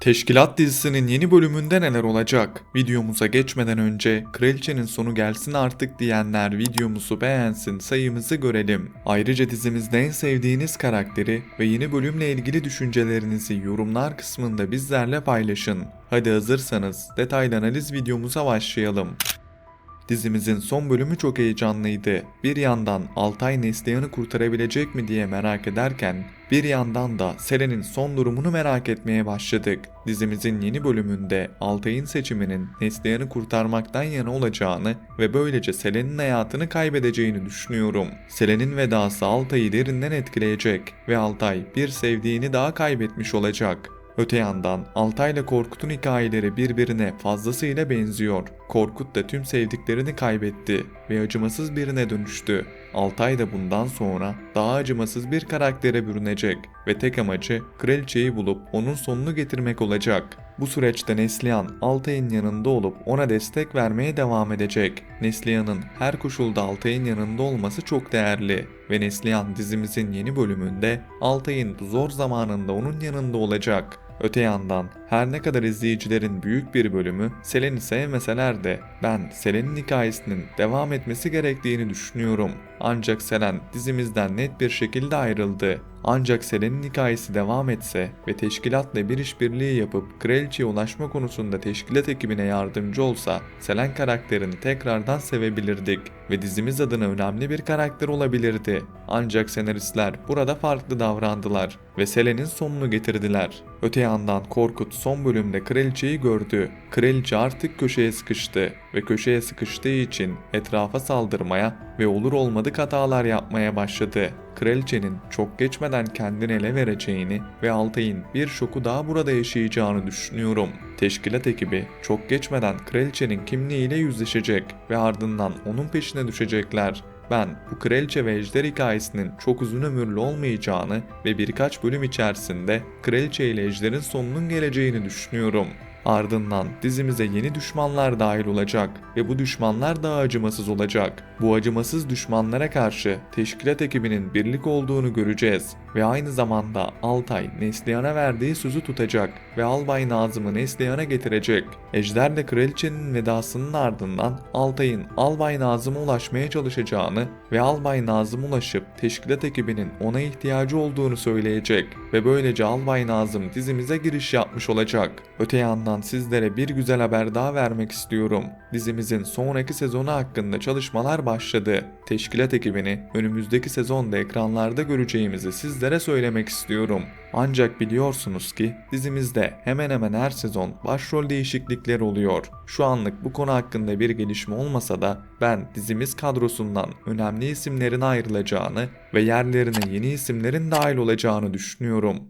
Teşkilat dizisinin yeni bölümünde neler olacak? Videomuza geçmeden önce kraliçenin sonu gelsin artık diyenler videomuzu beğensin sayımızı görelim. Ayrıca dizimizde en sevdiğiniz karakteri ve yeni bölümle ilgili düşüncelerinizi yorumlar kısmında bizlerle paylaşın. Hadi hazırsanız detaylı analiz videomuza başlayalım. Dizimizin son bölümü çok heyecanlıydı. Bir yandan Altay Neslihan'ı kurtarabilecek mi diye merak ederken bir yandan da Selen'in son durumunu merak etmeye başladık. Dizimizin yeni bölümünde Altay'ın seçiminin Neslihan'ı kurtarmaktan yana olacağını ve böylece Selen'in hayatını kaybedeceğini düşünüyorum. Selen'in vedası Altay'ı derinden etkileyecek ve Altay bir sevdiğini daha kaybetmiş olacak. Öte yandan Altay ile Korkut'un hikayeleri birbirine fazlasıyla benziyor. Korkut da tüm sevdiklerini kaybetti ve acımasız birine dönüştü. Altay da bundan sonra daha acımasız bir karaktere bürünecek ve tek amacı kraliçeyi bulup onun sonunu getirmek olacak. Bu süreçte Neslihan Altay'ın yanında olup ona destek vermeye devam edecek. Neslihan'ın her koşulda Altay'ın yanında olması çok değerli ve Neslihan dizimizin yeni bölümünde Altay'ın zor zamanında onun yanında olacak. Öte yandan her ne kadar izleyicilerin büyük bir bölümü Selen'i sevmeseler de ben Selen'in hikayesinin devam etmesi gerektiğini düşünüyorum. Ancak Selen dizimizden net bir şekilde ayrıldı. Ancak Selen'in hikayesi devam etse ve teşkilatla bir işbirliği yapıp kraliçeye ulaşma konusunda teşkilat ekibine yardımcı olsa Selen karakterini tekrardan sevebilirdik ve dizimiz adına önemli bir karakter olabilirdi. Ancak senaristler burada farklı davrandılar ve Selen'in sonunu getirdiler. Öte yandan Korkut son bölümde kraliçeyi gördü. Kraliçe artık köşeye sıkıştı ve köşeye sıkıştığı için etrafa saldırmaya ve olur olmadık hatalar yapmaya başladı. Kraliçenin çok geçmeden kendini ele vereceğini ve Altay'ın bir şoku daha burada yaşayacağını düşünüyorum. Teşkilat ekibi çok geçmeden kraliçenin kimliğiyle yüzleşecek ve ardından onun peşine düşecekler. Ben bu kraliçe ve ejder hikayesinin çok uzun ömürlü olmayacağını ve birkaç bölüm içerisinde kraliçe ile ejderin sonunun geleceğini düşünüyorum. Ardından dizimize yeni düşmanlar dahil olacak ve bu düşmanlar daha acımasız olacak. Bu acımasız düşmanlara karşı teşkilat ekibinin birlik olduğunu göreceğiz ve aynı zamanda Altay Neslihan'a verdiği sözü tutacak ve Albay Nazım'ı Neslihan'a getirecek. Ejder de kraliçenin vedasının ardından Altay'ın Albay Nazım'a ulaşmaya çalışacağını ve Albay Nazım ulaşıp teşkilat ekibinin ona ihtiyacı olduğunu söyleyecek ve böylece Albay Nazım dizimize giriş yapmış olacak. Öte yandan sizlere bir güzel haber daha vermek istiyorum. Dizimizin sonraki sezonu hakkında çalışmalar başladı. Teşkilat ekibini önümüzdeki sezonda ekranlarda göreceğimizi sizlere söylemek istiyorum. Ancak biliyorsunuz ki dizimizde hemen hemen her sezon başrol değişiklikleri oluyor. Şu anlık bu konu hakkında bir gelişme olmasa da ben dizimiz kadrosundan önemli isimlerin ayrılacağını ve yerlerine yeni isimlerin dahil olacağını düşünüyorum.